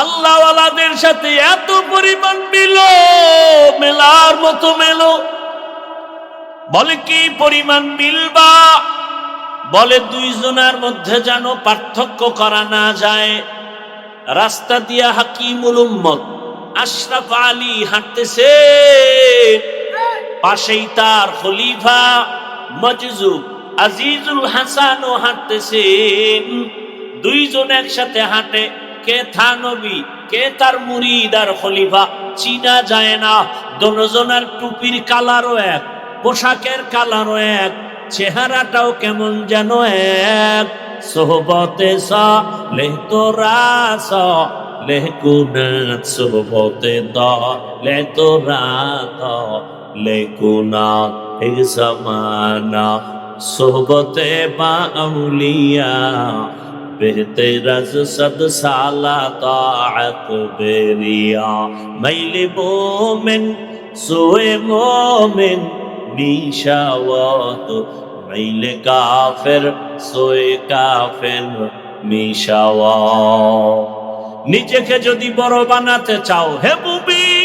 আল্লাহওয়ালাদের সাথে এত পরিমাণ মিল, মেলার মতো মেলো। বলে কি পরিমাণ মিলবা? বলে দুইজনের মধ্যে যেন পার্থক্য করা না যায়। রাস্তা দিয়া হাকিমুল উম্মত আশরাফ আলী হাঁটতেছে। পাশেই তার খলিফা মজজুব আজিজুল হাসানও হাঁটতেছে দুইজন একসাথে হাঁটে। কে থানবী কে তার মুরিদ আর খলিফা? চিনা যায় না। দনজনের টুপির কালারও এক, পোশাকের কালারও এক, চেহারাটাও কেমন যেন এক। সোহবতে সা তোরা সা, লেহ কুনাত। সোহবতে দ লে তোরা দ লে কুনাত। এক জমানা, সোহবতে বা আউলিয়া بے تیرا صد سالہ طاعت بیریا میل مومن سوئے مومن میشاوات میل کافر سوئے کافر মিশাওয়া নিজেকে যদি বড় বানাতে চাও হে বুবি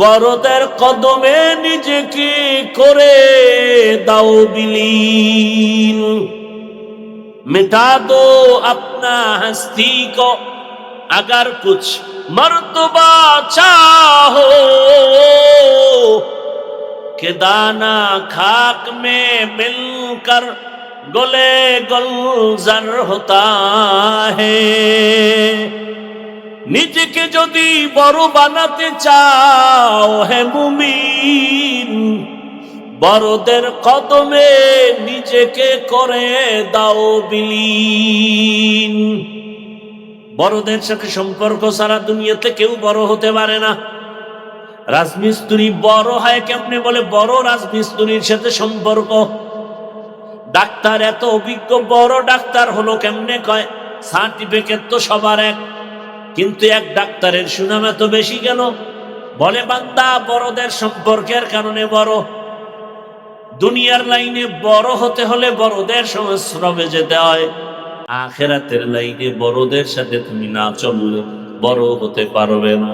বড়দের কদমে নিজেকে করে দাও বিলীন? মিটা দো আপনা হস্তি কো, আগার কুছ মর্তবা চাহো। کہ دانا خاک میں مل کر گلے হতা ہوتا নিজেকে যদি বড় বানাতে চাও, হে মুমিন, বড়দের কদমে নিজেকে করে দাও বিলীন। বড়দের সাথে সম্পর্ক সারা দুনিয়াতে কেউ বড় হতে পারে না। রাজমিস্ত্রি বড় হয় কেমনে বলে বড় রাজমিস্ত্রির সাথে সম্পর্ক? ডাক্তার এত অভিজ্ঞ, বড় ডাক্তার হলো কেমনে কয়? সার্টিফিকেট তো সবার এক। কিন্তু এক ডাক্তারের সুনাম এত বেশি কেন বলে, বান্দা, বড়দের সম্পর্কের কারণে বড়। দুনিয়ার লাইনে বড় হতে হলে বড়দের সংস্রবে যেতে হয়। আখেরাতের লাইনে বড়দের সাথে তুমি না চললে বড় হতে পারবে না।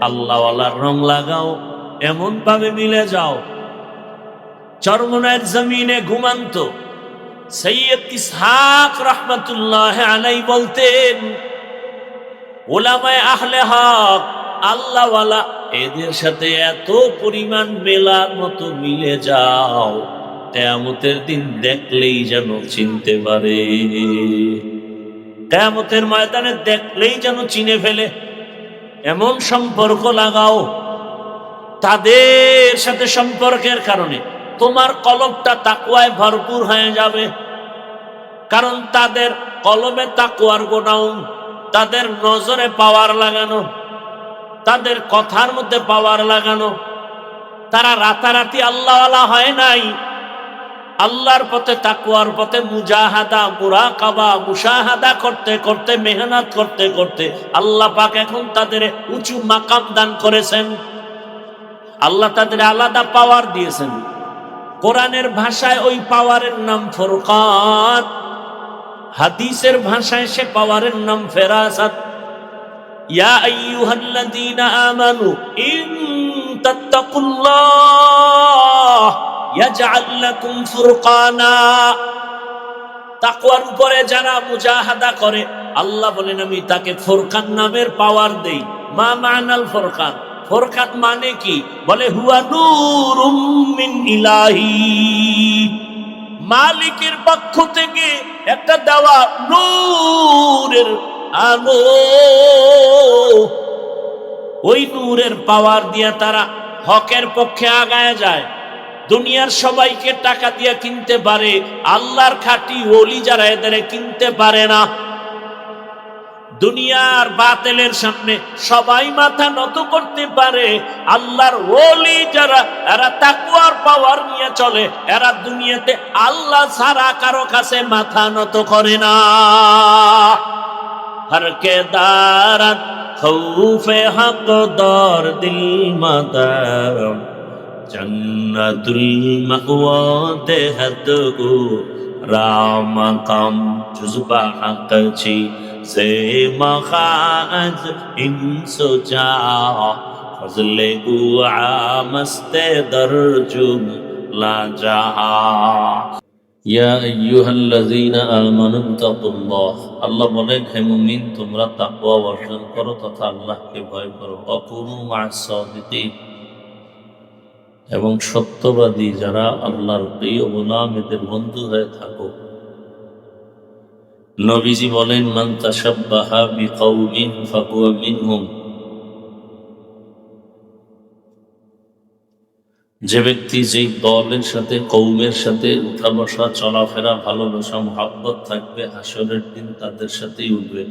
আল্লাহওয়ালার রং লাগাও এমন ভাবে মিলে যাও। চরমনের জমিনে ঘুমান্ত। সৈয়দ ইসহাক রহমতুল্লাহ আলাই বলতেন ওলামায় আহলে হক, আল্লাহওয়ালা, এদের সাথে এত পরিমাণ মেলার মতো মিলে যাও, কেয়ামতের দিন দেখলেই যেন চিনতে পারে। কেয়ামতের ময়দানে দেখলেই যেন চিনে ফেলে। এমন সম্পর্ক লাগাও, তাদের সাথে সম্পর্কের কারণে তোমার কলমটা তাকুয়ায় ভরপুর হয়ে যাবে। কারণ তাদের কলমে তাকুয়ার গোডাউন তাদের নজরে পাওয়ার লাগানো, তাদের কথার মধ্যে পাওয়ার লাগানো, তারা রাতারাতি আল্লাহওয়ালা হয় নাই। আল্লাহর পথে তাকুয়ার পথে মুজাহাদা, মুরাকাবা, মুশাহাদা করতে করতে, মেহনত করতে করতে আল্লাহ পাক এখন তাদের উঁচু মাকাম দান করেছেন। আল্লাহ তাদের আলাদা পাওয়ার দিয়েছেন। কোরআনের ভাষায় ওই পাওয়ারের নাম ফোরকান। হাদিসের ভাষায় সে পাওয়ারের নাম ফেরাসাত। ইয়া আইয়ুহাল্লাযীনা আমানু ইন তাত্তাকুল্লাহ ইয়াজআল লাকুম ফুরকানা। তাকওয়ার উপরে যারা মুজাহাদা করে, আল্লাহ বলেন, আমি তাকে ফোরকান নামের পাওয়ার দেই। মা মানাল ফোরকান। ফোরকান মানে কি? বলে, হুয়া নূরুম মিন ইলাহি। মালিকের পক্ষ থেকে একটা দেওয়া নূরের আলো। ওই নূরের পাওয়ার দিয়ে তারা হকের পক্ষে আগায় যায়। দুনিয়ার সবাইকে টাকা দিয়ে কিনতে পারে, আল্লাহর খাটি ওলি যারা এদের কিনতে পারে না। দুনিয়ার বাতেলের সামনে সবাই মাথা নত করতে পারে। আল্লাহর ওলি যারা, এরা তাকুয়ার পাওয়ার নিয়ে চলে। এরা দুনিয়াতে আল্লাহ ছাড়া কারও কাছে মাথা নত করে না। হর কে দারাত খৌফে হক দর দিল মাদার। জন্নতুল মাওয়া দেহত গো রামকম জুজবা সে গুআ মস্তে দরজুম লা জাহা ইয়া আইয়ুহাল্লাযীনা আমানু তাকুল্লাহ আল্লাহ করো তথা ভয় করো। এবং সত্যবাদী যারা আল্লাহর প্রিয় গোলাম এদের বন্ধু হয়ে থাকো। নবীজি বলেন, মান বিকাউমিন ফাহুয়া মিনহুম। যে ব্যক্তি যেই দলের সাথে, কৌমের সাথে উঠা বসা চলাফেরা, ভালোবাসা, মহাব্বত থাকবে, হাসরের দিন তাদের সাথেই উঠবে।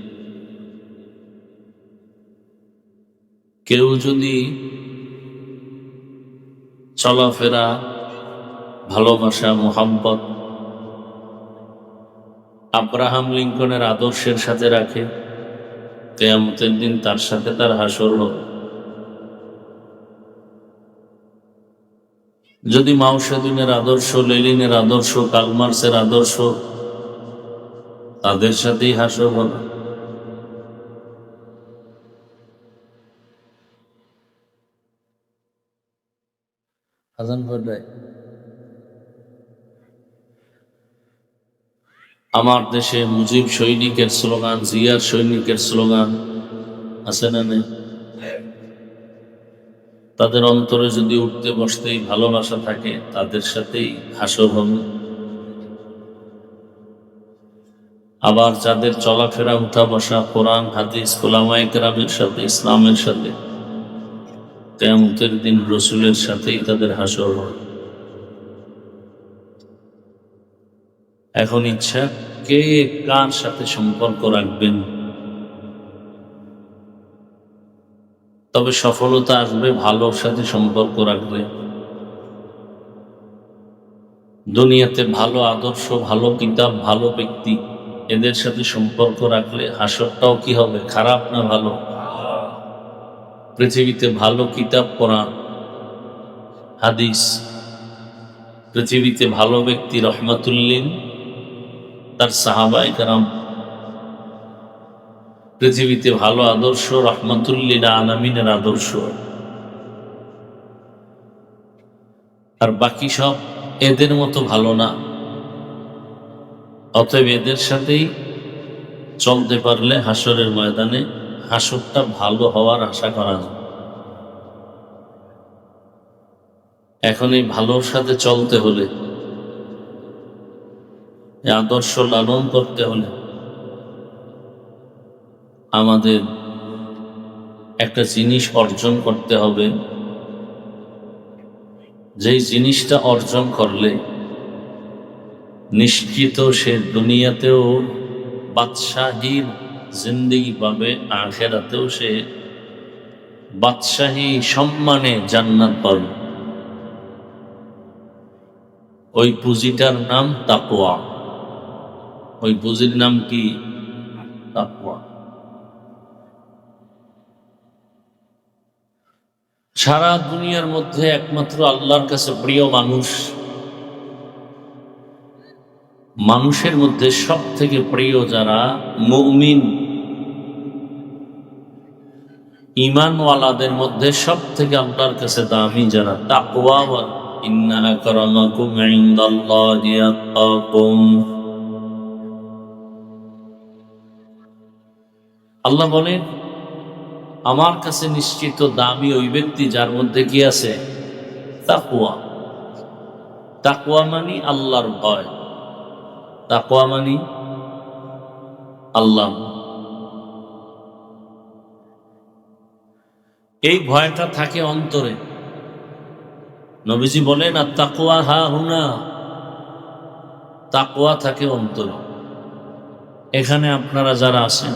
কেউ যদি চলাফেরা, ভালোবাসা মোহাম্মত আব্রাহাম লিঙ্কনের আদর্শের সাথে রাখে। কেয়ামতের দিন তার সাথে তার হাসর হবে যদি মাউসাদিনের আদর্শ, লেলিনের আদর্শ, কালমার্সের আদর্শ, তাদের সাথেই হাসর হবে। আজান পড়ায় আমার দেশে মুজিব সৈনিকের স্লোগান, জিয়ার সৈনিকের স্লোগান আছে না নেই? তাদের অন্তরে যদি উঠতে বসতেই ভালোবাসা থাকে, তাদের সাথেই হাসর হবে আবার যাদের চলাফেরা উঠা বসা কোরআন, হাদিস কোলামায় সাথে, ইসলামের সাথে, কেয়ামতের দিন রসুলের সাথেই তাদের হাসর হয় এখন ইচ্ছা, কে কার সাথে সম্পর্ক রাখবেন? তবে সফলতা আসবে, ভালোর সাথে সম্পর্ক রাখবে। দুনিয়াতে ভালো আদর্শ, ভালো কিতাব, ভালো ব্যক্তি, এদের সাথে সম্পর্ক রাখলে হাসরটাও কি হবে, খারাপ না ভালো? পৃথিবীতে ভালো কিতাব পড়া, হাদিস, পৃথিবীতে ভালো ব্যক্তি রহমাতুল্লিন তার সাহাবাই কারাম পৃথিবীতে ভালো আদর্শ রহমতুল্লিন আলামিনের আদর্শ। আর বাকি সব এদের মতো ভালো না। অতএব এদের সাথেই চলতে পারলে হাসরের ময়দানে হাসরটা ভালো হওয়ার আশা করা যায়। এখন এই ভালোর সাথে চলতে হলে আদর্শ লালন করতে হলে আমাদের একটা জিনিস অর্জন করতে হবে। যেই জিনিসটা অর্জন করলে নিশ্চিত সে দুনিয়াতেও বাদশাহীর জিন্দিগি পাবে, আখেরাতেও সে বাদশাহী সম্মানে জান্নাত পাবে। ওই পুঁজিটার নাম তাকোয়া ওই পুঁজির নাম কি? সারা দুনিয়ার মধ্যে একমাত্র আল্লাহর কাছে প্রিয় মানুষ, মানুষের মধ্যে সব থেকে প্রিয় যারা মৌমিন। ইমানওয়ালাদের মধ্যে সব থেকে আল্লাহর কাছে দামি যারা তাকওয়া ইন্না আকরামাকুম ইনদাল্লাহি আতকাকুম আল্লাহ বলেন আমার কাছে নিশ্চিত দামি ওই ব্যক্তি যার মধ্যে কি আছে? তাকুয়া তাকুয়া মানি আল্লাহর ভয়। তাকুয়া মানি আল্লাহ। এই ভয়টা থাকে অন্তরে। নবীজি বলেন, আর তাকুয়া হা হুনা? তাকুয়া থাকে অন্তরে। এখানে আপনারা যারা আছেন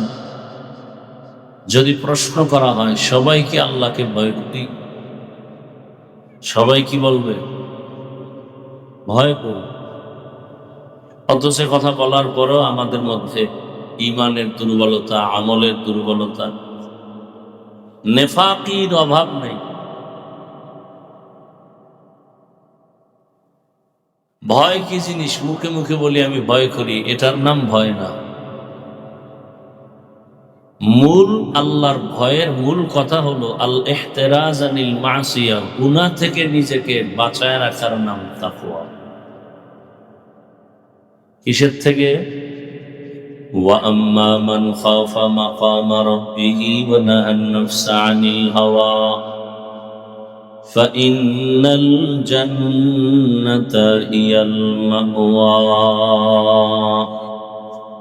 যদি প্রশ্ন করা হয়, সবাই কি আল্লাহকে ভয় করি? সবাই কি বলবে? ভয় করি। অথচ কথা বলার পরও আমাদের মধ্যে ইমানের দুর্বলতা, আমলের দুর্বলতা, নেফাকির অভাব নেই। ভয় কি জিনিস? মুখে মুখে বলি, আমি ভয় করি, এটার নাম ভয় না। মূল আল্লাহর ভয়ের মূল কথা হলো আল এহতেরাজ আনিল মাসিয়া গুনা থেকে নিজেকে বাঁচায় রাখার নাম তাকুয়া কিসের থেকে وأما من خاف مقام ربه ونهى النفس عن الهوى فإن الجنة هي المأوى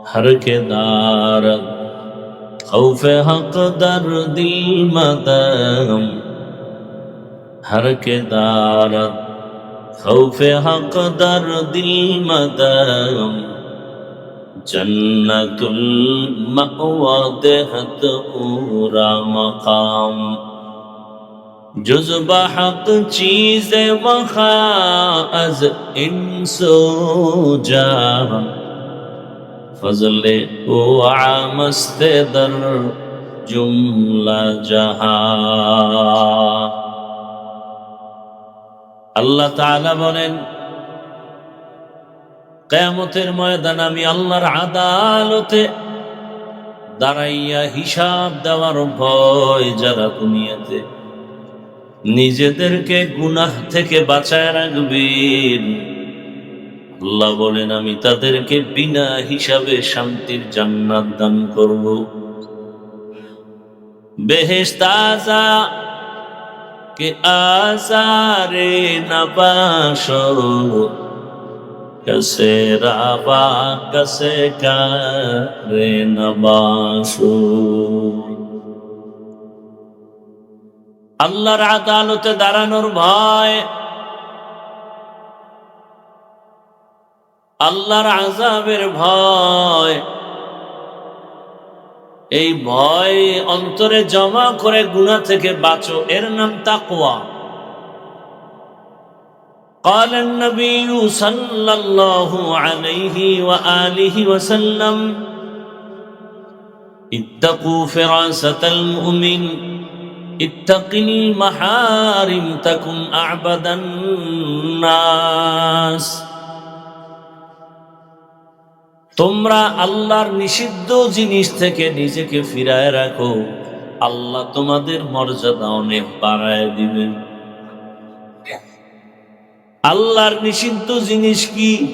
هر کے دار خوف حق در دل مدام ہر کے دارت خوف حق در دل مدام جنت المعواد حت اورا مقام جزب حق چیز وخا از انسو جام ফজলে ও আমস্তে দর জুমলা জাহা। আল্লাহ তালা বলেন কেমতের ময়দান আমি আল্লাহর আদালতে দাঁড়াইয়া হিসাব দেওয়ার ভয় যারা দুনিয়াতে নিজেদেরকে গুনাহ থেকে বাঁচায় রাখবেন আল্লাহ বলেন, আমি তাদেরকে বিনা হিসাবে শান্তির জান্নাত দান করব। বেহেস্তাজা কে আসারে নবাস কসে রাবা কসে কারে নবাসু আল্লাহর আদালতে দাঁড়ানোর ভয় আল্লাহর আজাবের ভয় এই ভয় অন্তরে জমা করে গুণা থেকে বাঁচো এর নাম তাকওয়া قال النبي صلى الله عليه وآله وسلم اتقوا فراسة المؤمن اتق المحارم تكن أعبد الناس তোমরা আল্লাহর নিষিদ্ধ জিনিস থেকে নিজেকে ফিরায় রাখো। আল্লাহ তোমাদের মর্যাদা অনেক বাড়ায় দিবেন। আল্লাহর নিষিদ্ধ জিনিস কি?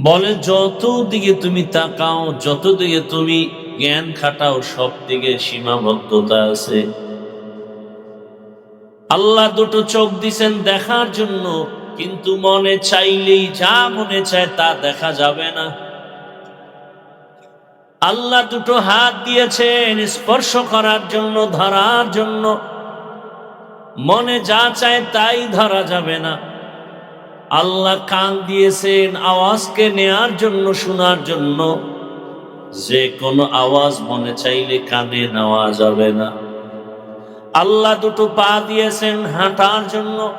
বলে যত দিকে তুমি তাকাও যত দিকে তুমি জ্ঞান খাটাও সব দিকে সীমাবদ্ধতা আছে। আল্লাহ দুটো চোখ দিছেন দেখার জন্য। কিন্তু মনে চাইলেই যা মনে চায় তা দেখা যাবে না। আল্লাহ দুটো হাত দিয়েছেন স্পর্শ করার জন্য, ধরার জন্য। মনে যা চায় তাই ধরা যাবে না। আল্লাহ কান দিয়েছেন আওয়াজকে নেয়ার জন্য, শোনার জন্য। যে কোনো আওয়াজ মনে চাইলে কানে নেওয়া যাবে না। আল্লাহ দুটো পা দিয়েছেন হাঁটার জন্য।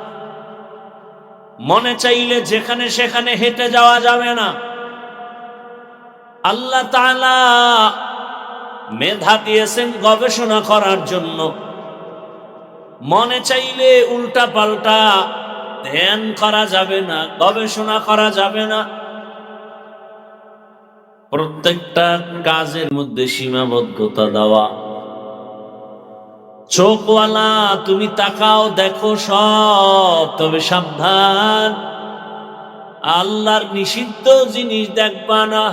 মনে চাইলে যেখানে সেখানে হেঁটে যাওয়া যাবে না। আল্লাহ মেধা দিয়েছেন গবেষণা করার জন্য। মনে চাইলে উল্টা পাল্টা ধ্যান করা যাবে না, গবেষণা করা যাবে না। প্রত্যেকটা কাজের মধ্যে সীমাবদ্ধতা দেওয়া। চোখওয়ালা, তুমি তাকাও, দেখো সব। তবে সাবধান। আল্লাহর নিষিদ্ধ জিনিস দেখবা না।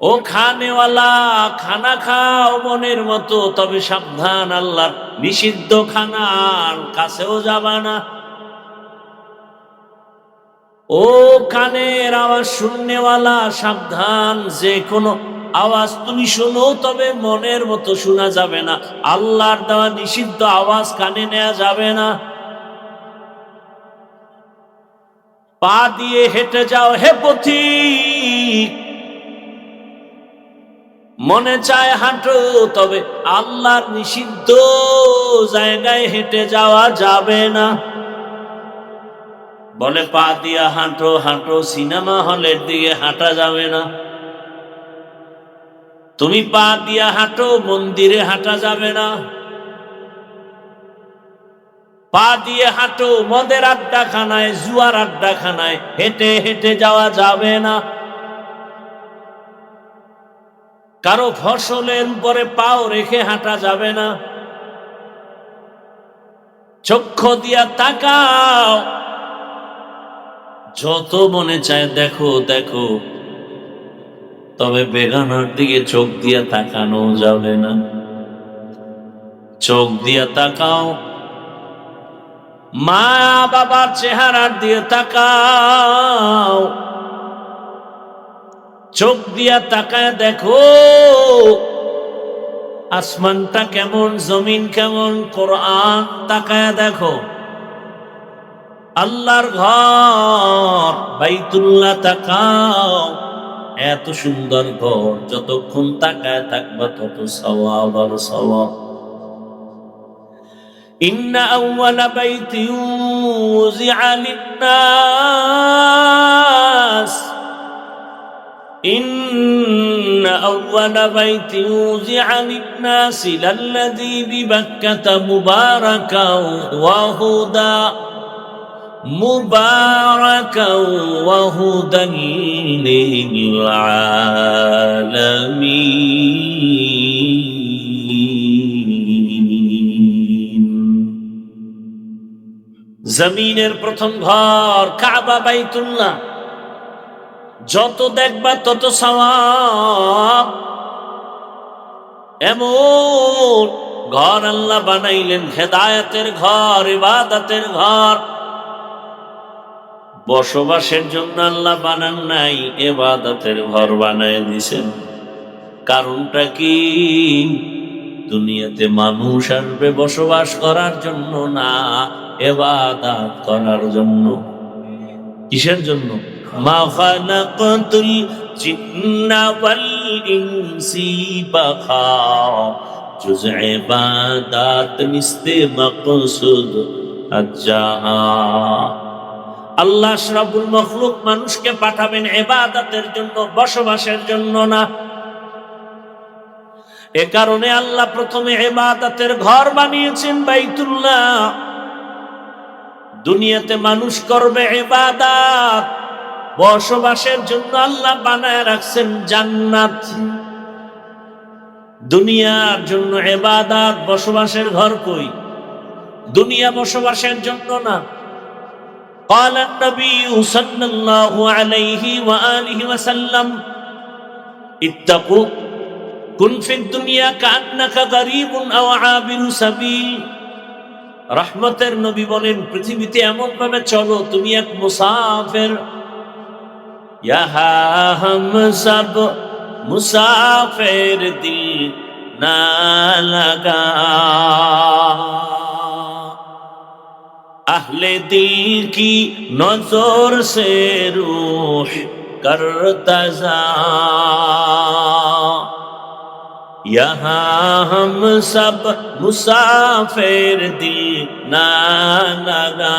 ও খানেওয়ালা, খানা খাও মনের মতো, তবে সাবধান, আল্লাহর নিষিদ্ধ খানার কাছেও যাবা না। ও কানের আওয়াজ শুননেওয়ালা, সাবধান, যে কোনো আওয়াজ তুমি শোনো, তবে মনের মতো শোনা যাবে না। আল্লাহর দেওয়া নিষিদ্ধ আওয়াজ কানে নেওয়া যাবে না। পা দিয়ে হেঁটে যাও হে পথিক। মনে চায় হাঁটো, তবে আল্লাহর নিষিদ্ধ জায়গায় হেঁটে যাওয়া যাবে না। বলে পা দিয়া হাঁটো হাঁটো, সিনেমা হলের দিকে হাঁটা যাবে না। তুমি পা দিয়া হাঁটো, মন্দিরে হাঁটা যাবে না। পা দিয়ে হাঁটো, মদের আড্ডা খানায় জুয়ার আড্ডা খানায় হেঁটে হেঁটে যাওয়া যাবে না। কারও ফসলের উপরে পাও রেখে হাঁটা যাবে না। চক্ষু দিয়া তাকাও। যত মনে চায় দেখো দেখো তবে বেগানার দিকে চোখ দিয়া তাকানো যাবে না। চোখ দিয়া তাকাও। মা বাবার চেহারার দিয়ে তাকাও। চোখ দিয়া তাকায় দেখো, আসমানটা কেমন, জমিন কেমন, কোরআন তাকায় দেখো। আল্লাহর ঘর, বাইতুল্লাহ তাকাও। এত সুন্দর ঘর যতক্ষণ তাকায় থাকবা তত সওয়াব আর সওয়াব إن أول بيت وزع للناس إن أول بيت وزع للناس للذي ببكة مباركا وهدى مباركا وهدى للعالمين জমিনের প্রথম ঘর কাবা বাইতুল্লাহ যত দেখবা তত সওয়াব এমন ঘর আল্লাহ বানাইলেন হেদায়েতের ঘর ইবাদতের ঘর বসবাসের জন্য আল্লাহ বানান নাই, এবাদতের ঘর বানায় দিছেন। কারণটা কি? দুনিয়াতে মানুষ আসবে বসবাস করার জন্য না, এবাদাত করার জন্য? কিসের জন্য? মা আল্লাহ আশরাফুল মখলুক মানুষকে পাঠাবেন এবাদাতের জন্য, বসবাসের জন্য না। এ কারণে আল্লাহ প্রথমে এবাদাতের ঘর বানিয়েছেন বাইতুল্লাহ। দুনিয়াতে মানুষ করবে এবাদাত। বসবাসের জন্য আল্লাহ বানায় রাখছেন জান্নাত। দুনিয়ার জন্য এবাদাত, বসবাসের ঘর কই? দুনিয়া বসবাসের জন্য না। قال النبي صلى الله عليه وآله وسلم اتقوا كن في الدنيا كأنك غريب أو عابر سبيل রহমতের নবী বলেন পৃথিবীতে এমন ভাবে চলো তুমি এক মুসাফের ইহা হম সব মুসাফের দিল না লাগা اہل دل کی نظر سے روح کرتزا یہاں ہم سب مسافر دی نانا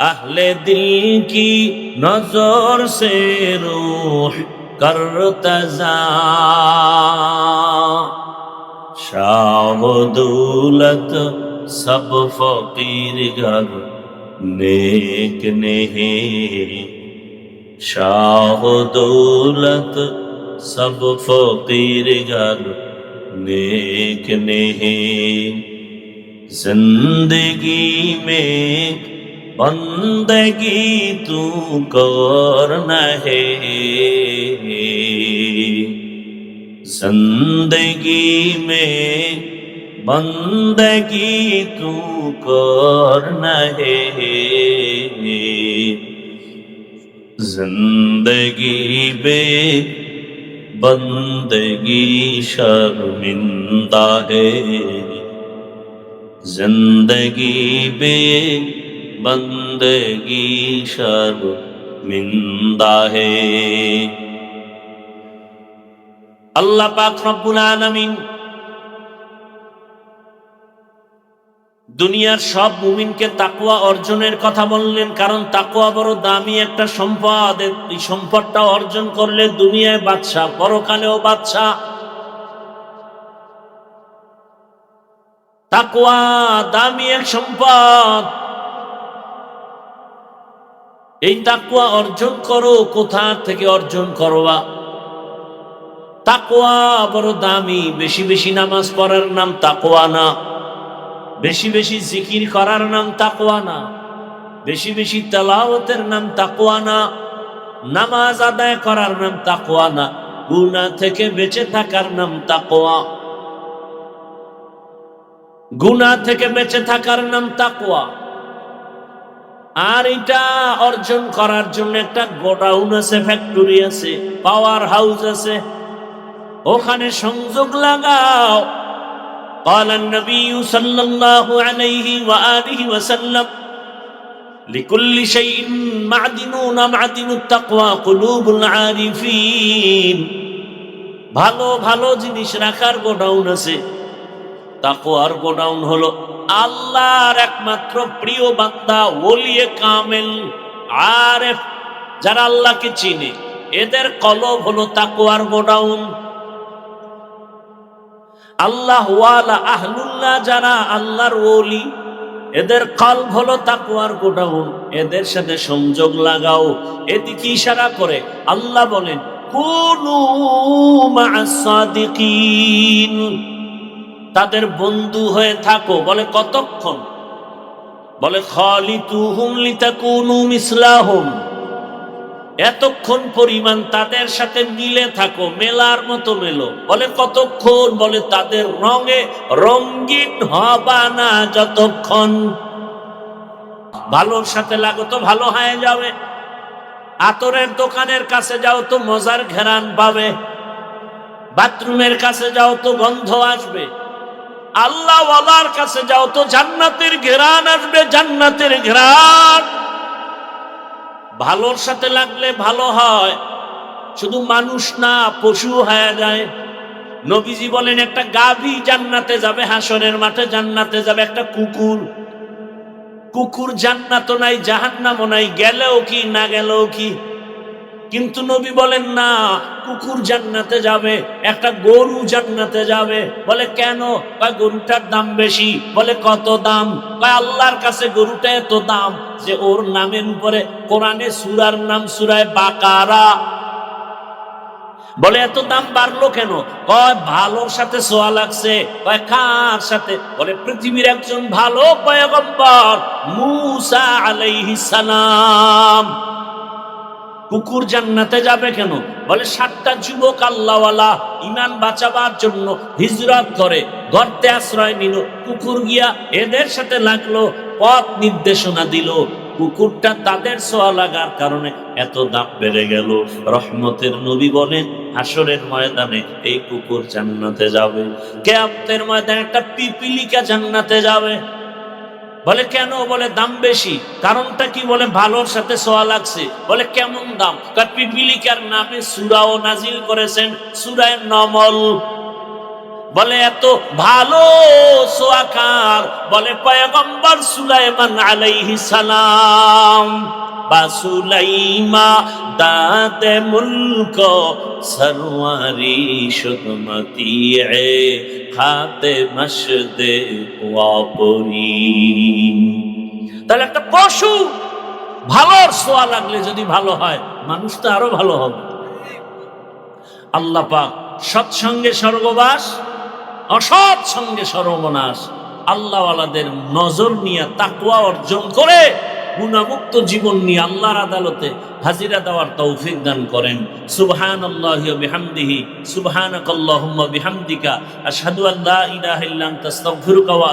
اہل دل کی نظر سے روح کرتزا شام دولت सब फकीर घर नेक नहीं। शाह दौलत सब फकीर घर नेक नहीं। ज़िंदगी में बंदगी तू करना है ज़िंदगी में بندگی تو کرنا ہے زندگی بے بندگی شرمندہ ہے زندگی بے بندگی شرمندہ ہے اللہ پاک رب العالمین দুনিয়ার সব মুমিনকে তাকুয়া অর্জনের কথা বললেন, কারণ তাকুয়া বড় দামি একটা সম্পদ। এই সম্পদটা অর্জন করলে দুনিয়ায় বাদশা পরকালেও বাদশা তাকওয়া দামি এক সম্পদ। এই তাকুয়া অর্জন করো, কোথা থেকে অর্জন করবা? তাকুয়া বড় দামি, বেশি বেশি নামাজ পড়ার নাম তাকুয়া না। বেশি বেশি জিকির করার নাম তাকুয়া না। বেশি বেশি তেলাওয়াতের নাম তাকুয়া না। নামাজ আদায় করার নাম তাকুয়া না। গুনা থেকে বেঁচে থাকার নাম তাকুয়া গুনা থেকে বেঁচে থাকার নাম তাকুয়া আর এটা অর্জন করার জন্য একটা গোডাউন আছে, ফ্যাক্টরি আছে, পাওয়ার হাউস আছে। ওখানে সংযোগ লাগাও। قال النبي صلى الله عليه وآله وسلم لكل شيء معدنون معدن التقوى قلوب العارفين ভালো ভালো জিনিস রাখার গোডাউন আছে তাকওয়ার গোডাউন হলো আল্লাহর একমাত্র প্রিয় বান্দা ওলিয়ে কামেল আর যারা আল্লাহকে চিনে এদের কলব হলো তাকওয়ার গোডাউন আল্লাহ আহলুল্লাহ যারা আল্লাহর ওলি, এদের কলব হলো তাকওয়ার গোডাউন। এদের সাথে সংযোগ লাগাও। এদিকে ইশারা করে, আল্লাহ বলেন, কুনু তাদের বন্ধু হয়ে থাকো, বলে কতক্ষণ? বলে খালি তু খালিতুহুম লিতাকুনু মিসলাহুম। এতক্ষণ পরিমাণ তাদের সাথে মিলে থাকো, মেলার মতো মেলো। বলে কতক্ষণ? বলে তাদের রঙে রঙ্গিন হবা না যতক্ষণ। ভালোর সাথে লাগো তো ভালো হয়ে যাবে। আতরের দোকানের কাছে যাও তো মজার ঘেরান পাবে। বাথরুমের কাছে যাও তো গন্ধ আসবে। আল্লাহ ওয়ালার কাছে যাও তো জান্নাতের ঘেরান আসবে, জান্নাতের ঘেরান। ভালোর সাথে লাগলে ভালো হয়। শুধু মানুষ না পশু হয়ে যায়। নবীজি বলেন, একটা গাভী জান্নাতে যাবে হাসনের মাঠে জান্নাতে যাবে, একটা কুকুর। কুকুর জান্নাত নাই, জাহান্নামও নাই, গেলেও কি, না গেলেও কি? কিন্তু নবী বলেন, না, কুকুর জান্নাতে যাবে, একটা গরু জান্নাতে যাবে। বলে, কেন? কয়, গরুটার দাম বেশি। বলে, কত দাম? কয়, আল্লাহর কাছে গরুটা এত দাম যে ওর নামের উপরে কোরআনে সুরার নাম সুরায় বাকারা। বলে, এত দাম বাড়লো কেন? কয়, ভালোর সাথে সোয়া লাগছে। কয়, কার সাথে? বলে, পৃথিবীর একজন ভালো পয়গম্বর মুসা আলাইহিস সালাম। কুকুর জান্নাতে যাবে কেন? বলে, সাতটা যুবক আল্লাহওয়ালা ইমান বাঁচাবার জন্য হিজরত করে, গর্তে আশ্রয় নিল। কুকুর গিয়া এদের সাথে লাগল, পথ নির্দেশনা দিল। কুকুরটা তাদের সোয়া লাগার কারণে এত দাম বেড়ে গেল। রহমতের নবী বলেন, হাসরের ময়দানে এই কুকুর জান্নাতে যাবে। কেয়ামতের ময়দানে একটা পিপিলিকা জান্নাতে যাবে। বলে, কেন? বলে, দাম বেশি। কারণটা কি? বলে, ভালোর সাথে সোয়া লাগছে। বলে, কেমন দাম? পিপিলিকার নামে সুরাও নাজিল করেছেন, সুরায় নমল। বলে, এত ভালো সোয়াকার। বলে, পয়গম্বর সুলাইমান আলাইহি সালাম। বা সুলাইমা, দাতে মুলক সরওয়ারি শুদমতি এ খাতে মশদে ওয়াপরি তাহলে একটা পশু ভালোর সোয়া লাগলে যদি ভালো হয়, মানুষ তো আরও ভালো হবে। আল্লাহ পাক সৎসঙ্গে স্বর্গবাস অসৎ সঙ্গে সর্বনাশ, আল্লাহওয়ালাদের নজর নিয়ে তাকুয়া অর্জন করে গুণামুক্ত জীবন নিয়ে আল্লাহর আদালতে হাজিরা দেওয়ার তৌফিক দান করেন। সুবহান আল্লাহ বিহামদিহি সুবহান আল্লাহুম্মা বিহামদিকা আর আল্লা ইলাহা ইল্লা আনতা, আস্তাগফিরুকা ওয়া